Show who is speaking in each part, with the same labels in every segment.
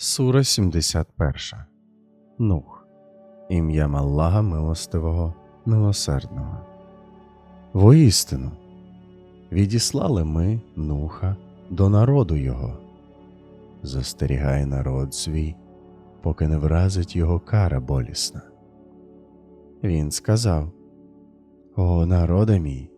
Speaker 1: Сура 71. Нух. Ім'ям Аллаха Милостивого, Милосердного. Воістину, відіслали ми Нуха до народу його. Застерігає народ свій, поки не вразить його кара болісна. Він сказав: О, народе мій,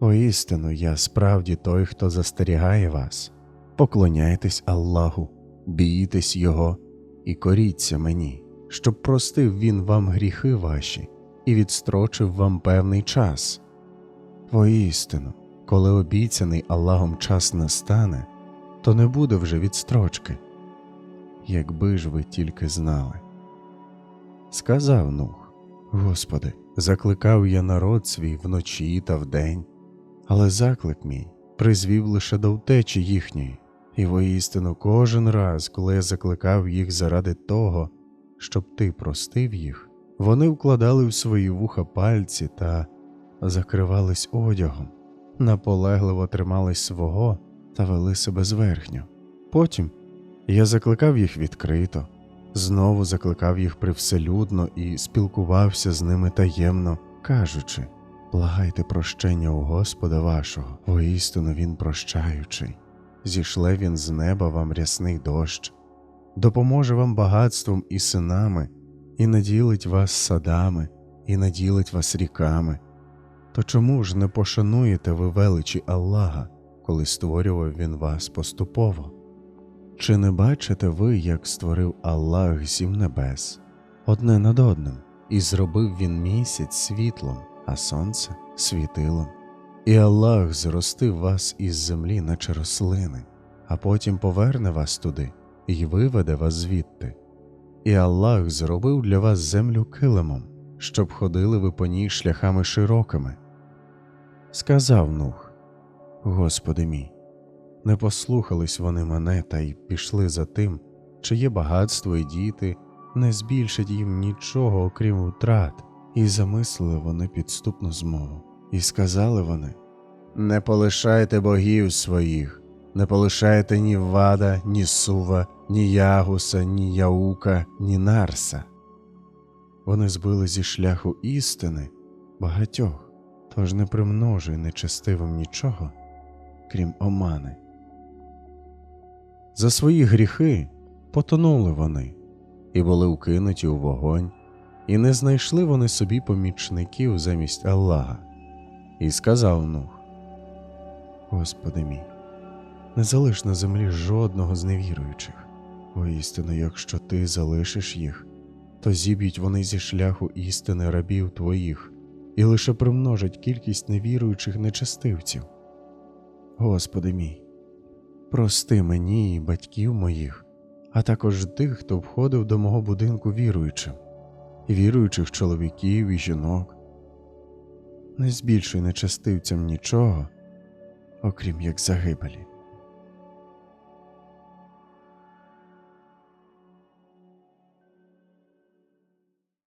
Speaker 1: воістину я справді той, хто застерігає вас. Поклоняйтесь Аллаху, бійтесь Його і коріться мені, щоб простив Він вам гріхи ваші і відстрочив вам певний час. Воістину, коли обіцяний Аллахом час настане, то не буде вже відстрочки. Якби ж ви тільки знали. Сказав Нух, Господи, закликав я народ свій вночі та вдень, але заклик мій призвів лише до втечі їхньої, і воістину кожен раз, коли я закликав їх заради того, щоб ти простив їх, вони вкладали в свої вуха пальці та закривались одягом, наполегливо тримались свого та вели себе зверхньо. Потім я закликав їх відкрито, знову закликав їх привселюдно і спілкувався з ними таємно, кажучи Благайте прощення у Господа вашого, воістину Він прощаючий. Зішле він з неба вам рясний дощ, допоможе вам багатством і синами, і наділить вас садами, і наділить вас ріками. То чому ж не пошануєте ви величі Аллаха, коли створював він вас поступово? Чи не бачите ви, як створив Аллах сім небес, одне над одним, і зробив він місяць світлом, а сонце світилом? І Аллах зростив вас із землі, наче рослини, а потім поверне вас туди і виведе вас звідти. І Аллах зробив для вас землю килимом, щоб ходили ви по ній шляхами широкими. Сказав Нух, Господи мій, не послухались вони мене та й пішли за тим, чиє багатство і діти не збільшать їм нічого, окрім втрат, і замислили вони підступну змову. І сказали вони Не полишайте богів своїх, не полишайте ні вада, ні сува, ні ягуса, ні яука, ні нарса. Вони збили зі шляху істини багатьох, тож не примножуй нечестивим нічого, крім омани. За свої гріхи потонули вони і були вкинуті у вогонь, і не знайшли вони собі помічників замість Аллаха. І сказав Нух, Господи мій, не залиш на землі жодного з невіруючих. Воістину, якщо ти залишиш їх, то зіб'ють вони зі шляху істини рабів твоїх і лише примножать кількість невіруючих нечестивців. Господи мій, прости мені і батьків моїх, а також тих, хто входив до мого будинку віруючим, віруючих чоловіків і жінок не збільшуй нечестивцям нічого, окрім як загибелі.